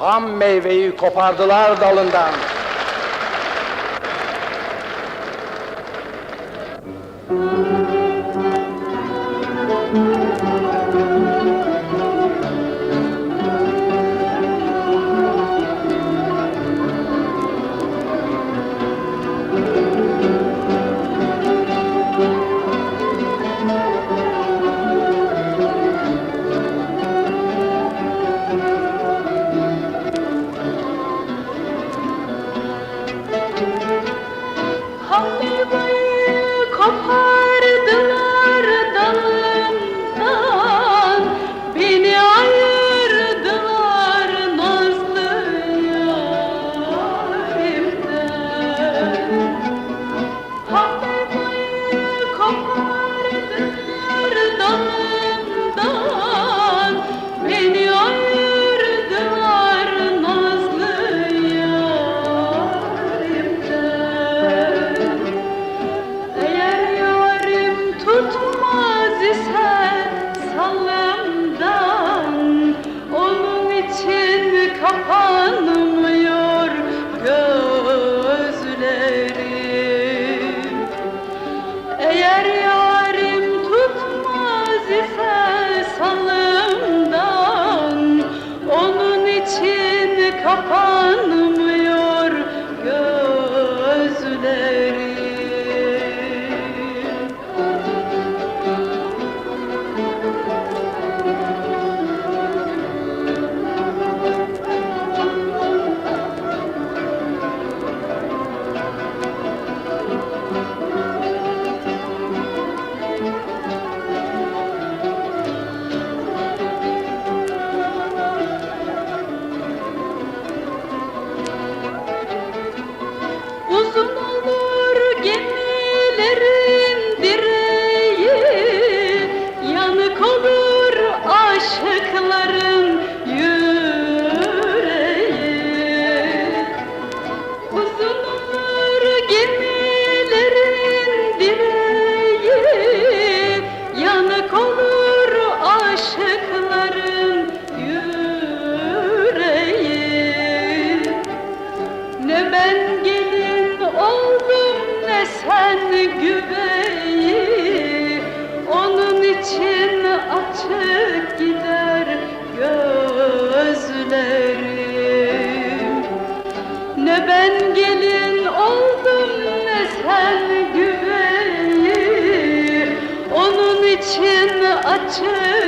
Ham meyveyi kopardılar dalından. Müzik Papai. olsun için açık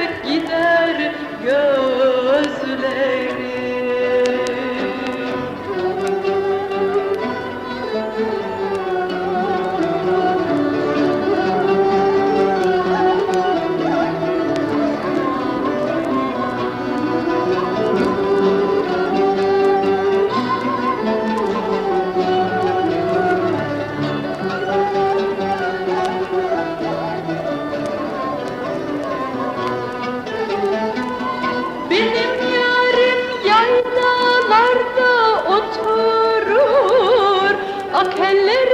o live.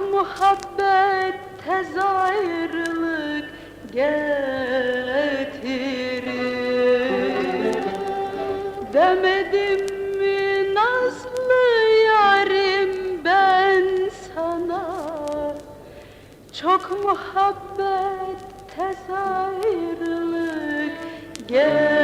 muhabbet tez ayrılık getirir Demedim mi nazlı yarim ben sana? Çok muhabbet tez ayrılık getirir